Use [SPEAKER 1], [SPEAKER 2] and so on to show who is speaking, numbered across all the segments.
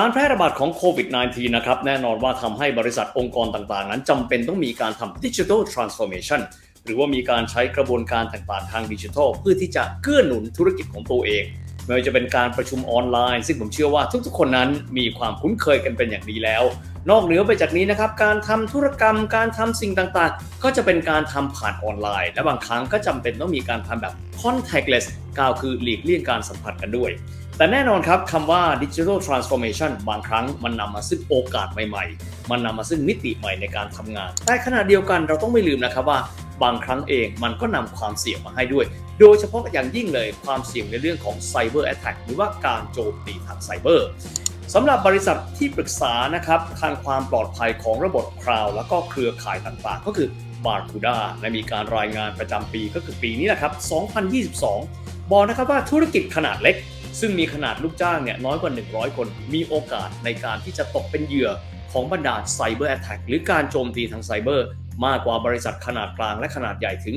[SPEAKER 1] การแพร่ระบาดของโควิด -19 นะครับแน่นอนว่าทำให้บริษัทองค์กรต่างๆ นั้นจำเป็นต้องมีการทำดิจิทัลทรานส์ฟอร์เมชันหรือว่ามีการใช้กระบวนการต่างๆ ทางดิจิทัล เพื่อที่จะเกื้อหนุนธุรกิจของตัวเอง ไม่ว่าจะเป็นการประชุมออนไลน์ ซึ่งผมเชื่อว่าทุกๆ คนนั้นมีความคุ้นเคยกันเป็นอย่างดีแล้ว นอกเหนือไปจากนี้นะครับการทำธุรกรรมการทำสิ่งต่างๆ ก็จะเป็นการทำผ่านออนไลน์ และบางครั้งก็จำเป็นต้องมีการทำแบบ contactless กล่าวคือหลีกเลี่ยงการสัมผัสกันด้วย แต่แน่นอนครับคำว่า Digital Transformation บางครั้งมันนำมาซึ่งโอกาสใหม่ๆ มันนำมาซึ่งมิติใหม่ในการทำงาน แต่ขณะเดียวกันเราต้องไม่ลืมนะครับว่าบางครั้งเองมันก็นำความเสี่ยงมาให้ด้วย โดยเฉพาะอย่างยิ่งเลยความเสี่ยงในเรื่องของ Cyber Attack หรือว่าการโจมตีทางไซเบอร์สำหรับบริษัทที่ปรึกษานะครับทางความปลอดภัยของระบบคลาวด์แล้วก็เครือข่ายต่างๆ ก็คือ Barracuda และมีการรายงานประจำปีก็คือปีนี้นะครับ 2022 บอกนะครับว่าธุรกิจขนาดเล็ก ซึ่งมีขนาดลูกจ้างเนี่ยน้อยกว่า 100 คน มีโอกาสในการที่จะตกเป็นเหยื่อของบรรดาไซเบอร์แอตแทกหรือการโจมตีทางไซเบอร์ มากกว่าบริษัทขนาดกลางและขนาดใหญ่ถึง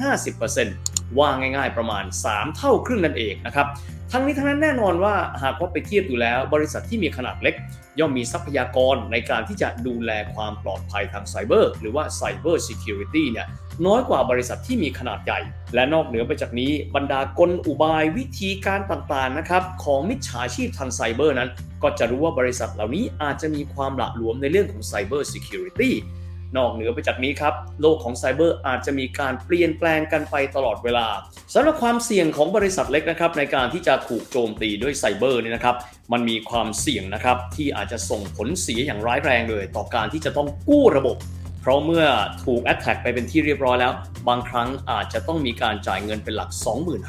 [SPEAKER 1] 350%ว่าง่ายๆประมาณ 3 เท่าครึ่งนั่นเองนะครับทั้งนี้ทั้งนั้นแน่นอนว่าหากว่าไปเทียบดูแล้ว บริษัทที่มีขนาดเล็ก ย่อมมีทรัพยากรในการที่จะดูแลความปลอดภัยทางไซเบอร์หรือว่าไซเบอร์ซิเคียวริตี้เนี่ย น้อยกว่าบริษัทที่มีขนาดใหญ่ และนอกเหนือไปจากนี้บรรดากลอุบายวิธีการต่างๆนะครับของมิจฉาชีพทางไซเบอร์นั้น ก็จะรู้ว่าบริษัทเหล่านี้อาจจะมีความหละหลวมในเรื่องของไซเบอร์ซิเคียวริตี้นอกเหนือไปจากนี้ครับ โลกของไซเบอร์อาจจะมีการเปลี่ยนแปลงกันไปตลอดเวลาสำหรับความเสี่ยงของบริษัทเล็กนะครับในการที่จะถูกโจมตีด้วยไซเบอร์นี่นะครับ มันมีความเสี่ยงนะครับที่อาจจะส่งผลเสียอย่างร้ายแรงเลย ต่อการที่จะต้องกู้ระบบ เพราะเมื่อถูกแอ t แทกไปเป็นที่เรียบร้อยแล้ว บางครั้งอาจจะต้องมีการจ่ายเงินเป็นหลัก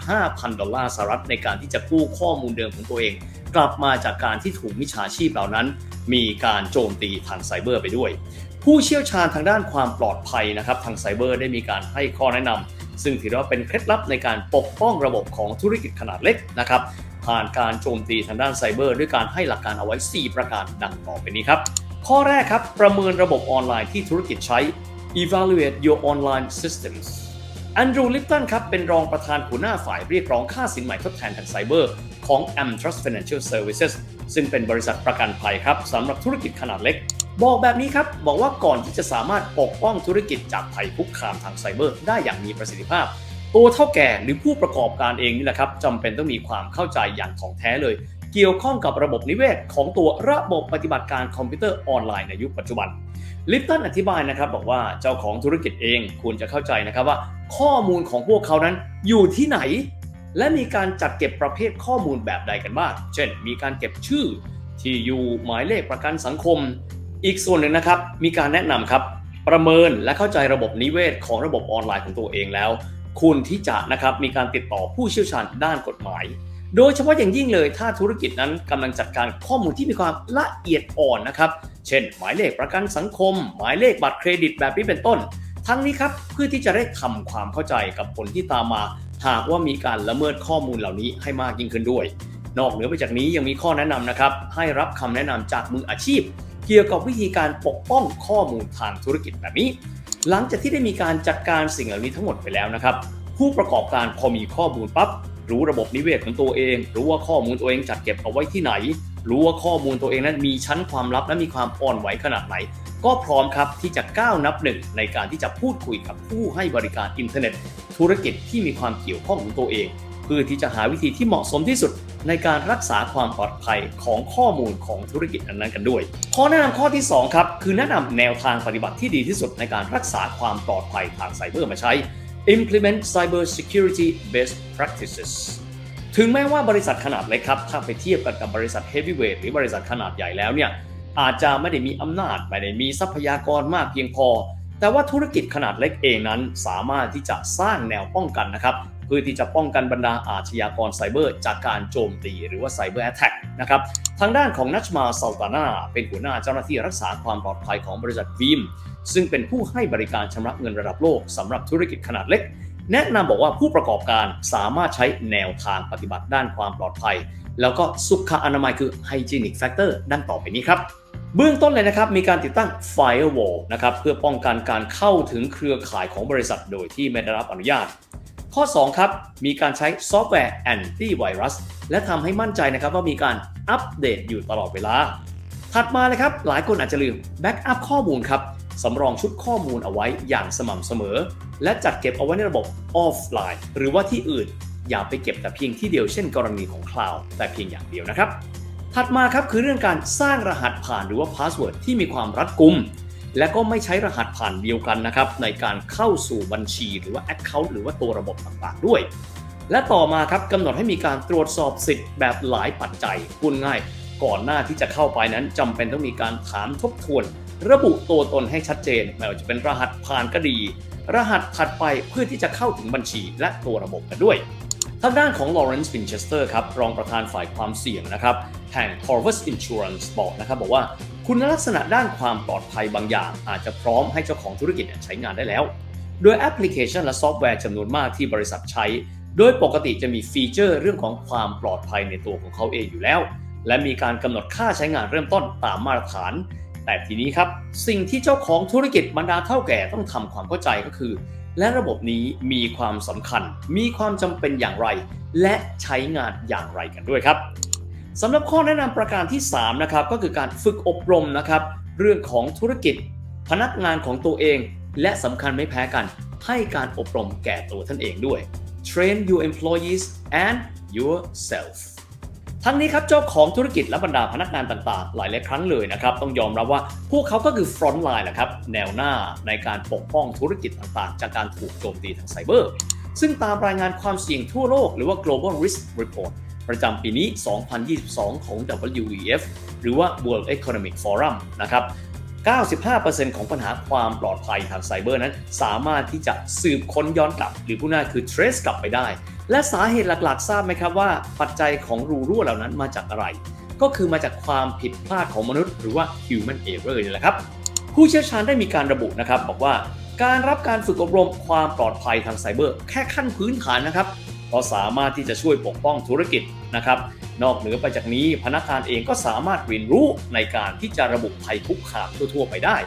[SPEAKER 1] 25,000 ดอลลาร์สหรัฐในการที่จะกู้ข้อมูลเดิมของตัวเอง กลับมาจากการที่ถูกมิจฉาชีพเหล่านั้น มีการโจมตีทางไซเบอร์ไปด้วย ผู้เชี่ยวชาญทางด้านความปลอดภัยนะครับทางไซเบอร์ได้มีการให้ข้อแนะนำซึ่งถือว่าเป็นเคล็ดลับในการปกป้องระบบของธุรกิจขนาดเล็กนะครับผ่านการโจมตีทางด้านไซเบอร์ด้วยการให้หลักการเอาไว้ 4 ประการดังต่อไปนี้ครับ ข้อแรกครับ ประเมินระบบออนไลน์ที่ธุรกิจใช้ evaluate your online systems แอนดรูลิปตันครับ เป็นรองประธานหัวหน้าฝ่ายเรียกร้องค่าสินใหม่ทดแทนทางไซเบอร์ของ Amtrust Financial Services ซึ่งเป็นบริษัทประกันภัยครับสำหรับธุรกิจขนาดเล็ก บอกแบบนี้ครับ บอกว่าก่อนที่จะสามารถปกป้องธุรกิจจากภัยคุกคามทางไซเบอร์ ได้อย่างมีประสิทธิภาพ ตัวเท่าแก่หรือผู้ประกอบการเองนี่แหละครับจำเป็นต้องมีความเข้าใจอย่างถ่องแท้เลย เกี่ยวข้องกับระบบนิเวศ ของตัวระบบปฏิบัติการคอมพิวเตอร์ออนไลน์ในยุคปัจจุบันลิปตันอธิบายนะครับบอกว่าเจ้าของธุรกิจเองควรจะเข้าใจนะครับว่า ข้อมูลของพวกเขานั้นอยู่ที่ไหน และมีการจัดเก็บประเภทข้อมูลแบบใดกันบ้าง เช่น มีการเก็บชื่อ ที่อยู่หมายเลขประกันสังคม อีกส่วนหนึ่งนะครับ มีการแนะนำครับ ประเมินและเข้าใจระบบนิเวศของระบบออนไลน์ของตัวเองแล้ว คุณที่จะนะครับมีการติดต่อผู้เชี่ยวชาญด้านกฎหมาย โดยเฉพาะอย่างยิ่งเลยถ้าธุรกิจนั้นกำลังจัดการข้อมูลที่มีความละเอียดอ่อนนะครับ เช่น หมายเลขประกันสังคม หมายเลขบัตรเครดิตแบบนี้เป็นต้น ทั้งนี้ครับเพื่อที่จะได้ทำความเข้าใจกับผลที่ตามมา หากว่ามีการละเมิดข้อมูลเหล่านี้ให้มากยิ่งขึ้นด้วย นอกเหนือไปจากนี้ยังมีข้อแนะนำนะครับให้รับคำแนะนำจากมืออาชีพ เกี่ยวกับวิธีการปกป้องข้อมูลทางธุรกิจแบบนี้ หลังจากที่ได้มีการจัดการสิ่งเหล่านี้ทั้งหมดไปแล้วนะครับผู้ประกอบการพอมีข้อมูลปั๊บ รู้ระบบนิเวศของตัวเอง รู้ว่าข้อมูลตัวเองจัดเก็บเอาไว้ที่ไหน รู้ว่าข้อมูลตัวเองนั้นมีชั้นความลับและมีความอ่อนไหวขนาดไหน ก็พร้อมครับที่จะก้าวนับหนึ่งในการที่จะพูดคุยกับผู้ให้บริการอินเทอร์เน็ต ธุรกิจที่มีความเกี่ยวข้องของตัวเอง เพื่อที่จะหาวิธีที่เหมาะสมที่สุดในการรักษาความปลอดภัยของข้อมูลของธุรกิจนั้นๆกันด้วย ข้อแนะนำข้อที่2ครับคือแนะนำแนวทางปฏิบัติที่ดีที่สุดในการรักษาความปลอดภัยทางไซเบอร์มาใช้ implement cyber security best practices ถึงแม้ว่าบริษัทขนาดเล็กครับ ถ้าไปเทียบกันกับบริษัท heavyweight หรือบริษัทขนาดใหญ่แล้วเนี่ยอาจจะไม่ได้มีอำนาจ ไม่ได้มีทรัพยากรมากเพียงพอ แต่ว่าธุรกิจขนาดเล็กเองนั้นสามารถที่จะสร้างแนวป้องกันนะครับ เพื่อที่จะป้องกันบรรดาอาชญากรไซเบอร์ จากการโจมตีหรือว่าไซเบอร์แอ t แทกนะครับทางด้านของนัชมาซัลตานาเป็นหัวหน้าเจ้าหน้าที่รักษาความปลอดภัยของบริษัทวีมซึ่งเป็นผู้ให้บริการชำระเงินระดับโลกสำหรับธุรกิจขนาดเล็ก แนะนำบอกว่าผู้ประกอบการสามารถใช้แนวทางปฏิบัติด้านความปลอดภัย แล้วก็สุขอนามัยคือ hygienic factor ดังต่อไปนี้ครับเบื้องต้นเลยนะครับมีการติดตั้ง firewall นะครับเพื่อป้องกันการเข้าถึงเครือข่ายของบริษัทโดยที่ไม่ได้รับอนุญาต ข้อ 2 ครับ มีการใช้ซอฟต์แวร์แอนตี้ไวรัสและทำให้มั่นใจนะครับว่ามีการอัปเดตอยู่ตลอดเวลา ถัดมาเลยครับ หลายคนอาจจะลืมแบ็กอัพข้อมูลครับสำรองชุดข้อมูลเอาไว้อย่างสม่ำเสมอ และจัดเก็บเอาไว้ในระบบออฟไลน์หรือว่าที่อื่น อย่าไปเก็บแต่เพียงที่เดียวเช่นกรณีของคลาวด์แต่เพียงอย่างเดียวนะครับ ถัดมาครับคือเรื่องการสร้างรหัสผ่านหรือว่าพาสเวิร์ดที่มีความรัดกุม และก็ไม่ใช้รหัสผ่านเดียวกันนะครับในการเข้าสู่บัญชีหรือว่า Account หรือว่าตัวระบบต่างๆด้วย และต่อมาครับกำหนดให้มีการตรวจสอบสิทธิ์แบบหลายปัจจัยพูดง่าย ก่อนหน้าที่จะเข้าไปนั้นจำเป็นต้องมีการถามทบทวน ระบุตัวตนให้ชัดเจนไม่ว่าจะเป็นรหัสผ่านก็ดี รหัสถัดไปเพื่อที่จะเข้าถึงบัญชีและตัวระบบกันด้วยทางด้านของ Lawrence Winchester ครับรองประธานฝ่ายความเสี่ยงนะครับแห่ง Corvus Insurance บอกนะครับบอกว่า คุณลักษณะด้านความปลอดภัยบางอย่าง อาจจะพร้อมให้เจ้าของธุรกิจใช้งานได้แล้ว โดยแอปพลิเคชันและซอฟต์แวร์จำนวนมากที่บริษัทใช้ โดยปกติจะมีฟีเจอร์เรื่องของความปลอดภัยในตัวของเขาเองอยู่แล้ว และมีการกำหนดค่าใช้งานเริ่มต้นตามมาตรฐาน แต่ทีนี้ครับ สิ่งที่เจ้าของธุรกิจบรรดาเท่าแก่ต้องทำความเข้าใจก็คือ และระบบนี้มีความสำคัญ มีความจำเป็นอย่างไร และใช้งานอย่างไรกันด้วยครับ สำหรับข้อแนะนำประการที่3นะครับก็คือการฝึกอบรมนะครับเรื่องของธุรกิจ พนักงานของตัวเอง และสำคัญไม่แพ้กัน ให้การอบรมแก่ตัวท่านเองด้วย train your employees and yourself ทั้งนี้ครับเจ้าของธุรกิจและบรรดาพนักงานต่างๆ หลายหลายครั้งเลยนะครับต้องยอมรับว่าพวกเขาก็คือ front line แหละครับแนวหน้าในการปกป้องธุรกิจต่างๆ จากการถูกโจมตีทางไซเบอร์ ซึ่งตามรายงานความเสี่ยงทั่วโลกหรือว่า global risk report ประจำปีนี้ 2022 ของ WEF หรือว่า World Economic Forum นะครับ 95%ของปัญหาความปลอดภัยทางไซเบอร์นั้น สามารถที่จะสืบค้นย้อนกลับ หรือผู้น่าคือ trace กลับไปได้ และสาเหตุหลักๆ ทราบไหมครับว่าปัจจัยของรูรั่วเหล่านั้นมาจากอะไร ก็คือมาจากความผิดพลาดของมนุษย์ หรือว่า human error นี่แหละครับ ผู้เชี่ยวชาญได้มีการระบุนะครับบอกว่าการรับการฝึกอบรมความปลอดภัยทางไซเบอร์ แค่ขั้นพื้นฐานนะครับ ก็สามารถที่จะช่วยปกป้องธุรกิจนะครับ นอกเหนือไปจากนี้พนักงานเองก็สามารถเรียนรู้ในการที่จะระบุภัยคุกคามทั่วๆไปได้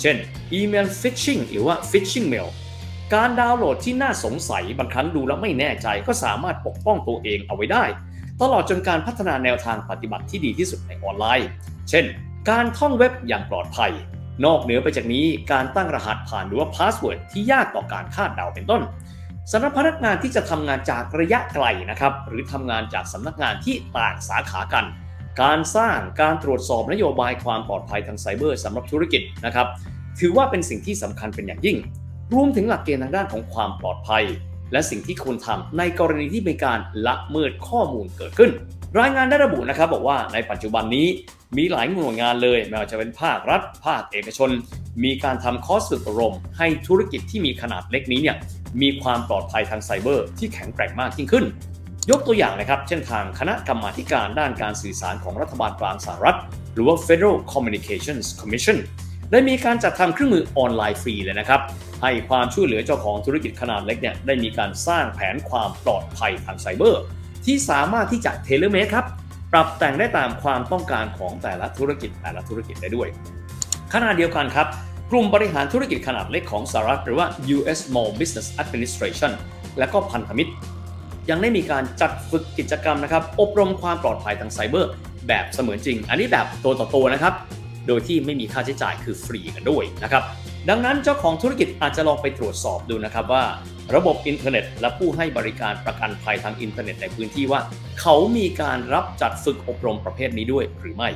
[SPEAKER 1] เช่นอีเมลฟิชชิงหรือว่าฟิชชิงเมลการดาวน์โหลดที่น่าสงสัยบางครั้งดูแล้วไม่แน่ใจก็สามารถปกป้องตัวเองเอาไว้ได้ ตลอดจนการพัฒนาแนวทางปฏิบัติที่ดีที่สุดในออนไลน์ เช่น การท่องเว็บอย่างปลอดภัย นอกเหนือไปจากนี้การตั้งรหัสผ่านหรือว่าพาสเวิร์ดที่ยากต่อการคาดเดาเป็นต้น สำหรับพนักงานที่จะทำงานจากระยะไกลนะครับ หรือทำงานจากสำนักงานที่ต่างสาขากัน การสร้างการตรวจสอบนโยบายความปลอดภัยทางไซเบอร์สำหรับธุรกิจนะครับ ถือว่าเป็นสิ่งที่สำคัญเป็นอย่างยิ่ง รวมถึงหลักเกณฑ์ทางด้านของความปลอดภัย และสิ่งที่ควรทำในกรณีที่มีการละเมิดข้อมูลเกิดขึ้น รายงานได้ระบุนะครับบอกว่าในปัจจุบันนี้ มีหลายหน่วยงานเลยไม่ว่าจะเป็นภาครัฐ ภาคเอกชน มีการทำคอร์สฝึกอบรม ให้ธุรกิจที่มีขนาดเล็กนี้เนี่ยมีความปลอดภัยทางไซเบอร์ ที่แข็งแกร่งมากยิ่งขึ้น ยกตัวอย่างนะครับเช่นทางคณะกรรมาการด้านการสื่อสารของรัฐบาลกลางสหรัฐ หรือว่า Federal Communications Commission ได้มีการจัดทำเครื่องมือออนไลน์ฟรีเลยนะครับให้ความช่วยเหลือเจ้าของธุรกิจขนาดเล็กเนี่ยได้มีการสร้างแผนความปลอดภัยทางไซเบอร์ ที่สามารถที่จะเทเลเมดครับ ปรับแต่งได้ตามความต้องการของแต่ละธุรกิจแต่ละธุรกิจได้ด้วยขณะเดียวกันครับ กลุ่มบริหารธุรกิจขนาดเล็กของสหรัฐหรือว่า US Small Business Administration และก็พันธมิตร ยังได้มีการจัดฝึกกิจกรรมนะครับ อบรมความปลอดภัยทางไซเบอร์ แบบเสมือนจริง อันนี้แบบตัวต่อตัวนะครับ โดยที่ไม่มีค่าใช้จ่ายคือฟรีกันด้วยนะครับ ดังนั้นเจ้าของธุรกิจอาจจะลองไปตรวจสอบดูนะครับว่า ระบบอินเทอร์เน็ต และผู้ให้บริการประกันภัยทางอินเทอร์เน็ตในพื้นที่ว่า เขามีการรับจัดฝึกอบรมประเภทนี้ด้วยหรือไม่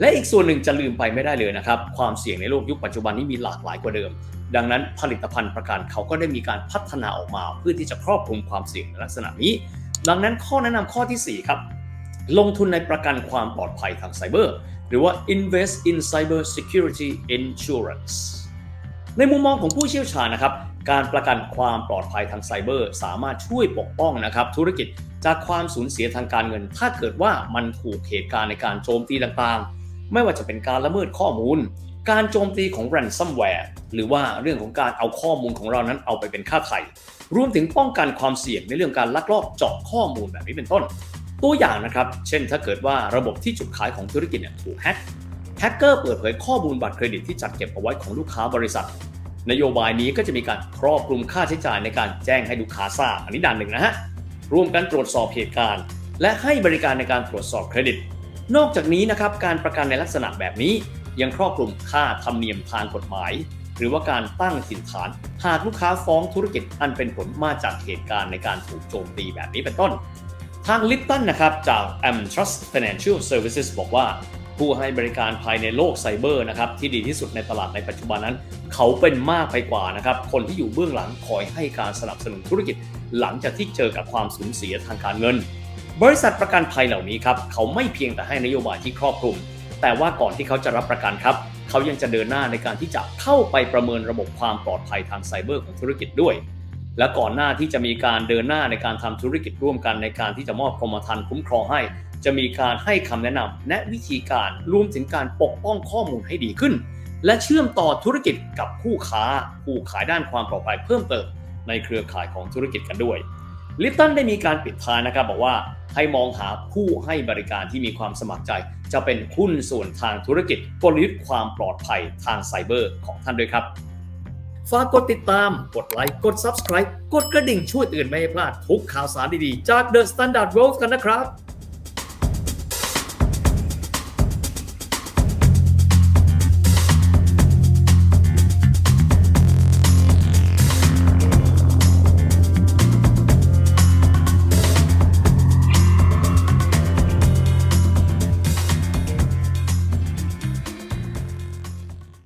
[SPEAKER 1] และอีกส่วนหนึ่งจะลืมไปไม่ได้เลยนะครับ ความเสี่ยงในโลกยุคปัจจุบันนี้มีหลากหลายกว่าเดิม ดังนั้นผลิตภัณฑ์ประกันเขาก็ได้มีการพัฒนาออกมา เพื่อที่จะครอบคลุมความเสี่ยงในลักษณะนี้ ดังนั้นข้อแนะนำข้อทีสี่ 4 ครับ ลงทุนในประกันความปลอดภัยทางไซเบอร์หรือว่า invest in cyber security insurance ในมุมมองของผู้เชี่ยวชาญนะครับ การประกันความปลอดภัยทางไซเบอร์ สามารถช่วยปกป้องนะครับธุรกิจจากความสูญเสียทางการเงิน ถ้าเกิดว่ามันถูกเหตุการณ์ในการโจมตีต่างๆ ไม่ว่าจะเป็นการละเมิดข้อมูล การโจมตีของ ransomware หรือว่าเรื่องของการเอาข้อมูลของเรานั้นเอาไปเป็นค่าไถ่รวมถึงป้องกันความเสี่ยงในเรื่องการลักลอบเจาะข้อมูลแบบนี้เป็นต้น ตัวอย่างนะครับ เช่นถ้าเกิดว่าระบบที่จุดขายของธุรกิจเนี่ยถูกแฮ็กแฮกเกอร์เปิดเผยข้อมูลบัตรเครดิตที่จัดเก็บเอาไว้ของลูกค้าบริษัท นโยบายนี้ก็จะมีการครอบคลุมค่าใช้จ่ายในการแจ้งให้ลูกค้าทราบอันนี้ด้านหนึ่งนะฮะร่วมกันตรวจสอบเหตุการณ์ และให้บริการในการตรวจสอบเครดิต นอกจากนี้นะครับการประกันในลักษณะแบบนี้ ยังครอบคลุมค่าธรรมเนียมทางกฎหมาย หรือว่าการตั้งถิ่นฐาน หากลูกค้าฟ้องธุรกิจอันเป็นผลมาจากเหตุการณ์ในการถูกโจมตีแบบนี้เป็นต้น ทางลิปตันนะครับจาก a m Trust Financial Services บอกว่า ผู้ให้บริการภายในโลกไซเบอร์นะครับที่ดีที่สุดในตลาดในปัจจุบันนั้น เขาเป็นมากไปกว่านะครับคนที่อยู่เบื้องหลังคอยให้การสนับสนุนธุรกิจ หลังจากที่เจอกับความสูญเสียทางการเงิน บริษัทประกันภัยเหล่านี้ครับเขาไม่เพียงแต่ให้นโยบายที่ครอบคลุม แต่ว่าก่อนที่เขาจะรับประกันครับเขายังจะเดินหน้าในการที่จะเข้าไปประเมินระบบความปลอดภัยทางไซเบอร์ของธุรกิจด้วยและก่อนหน้าที่จะมีการเดินหน้าในการทำธุรกิจร่วมกันในการที่จะมอบกรมธรรม์คุ้มครองให้ จะมีการให้คำแนะนำแนะวิธีการรวมถึงการปกป้องข้อมูลให้ดีขึ้น และเชื่อมต่อธุรกิจกับคู่ค้าผู้ขายด้านความปลอดภัยเพิ่มเติมในเครือข่ายของธุรกิจกันด้วยลิปตันได้มีการปิดท้ายนะครับบอกว่าให้มองหาผู้ให้บริการที่มีความสมัครใจ จะเป็นหุ้นส่วนทางธุรกิจกลยุทธ์ความปลอดภัยทางไซเบอร์ของท่านด้วยครับฝากกดติดตาม กดไลค์ กด Subscribe กดกระดิ่งช่วยเตือนไม่ให้พลาดทุกข่าวสารดีๆ จาก The Standard World กันนะครับ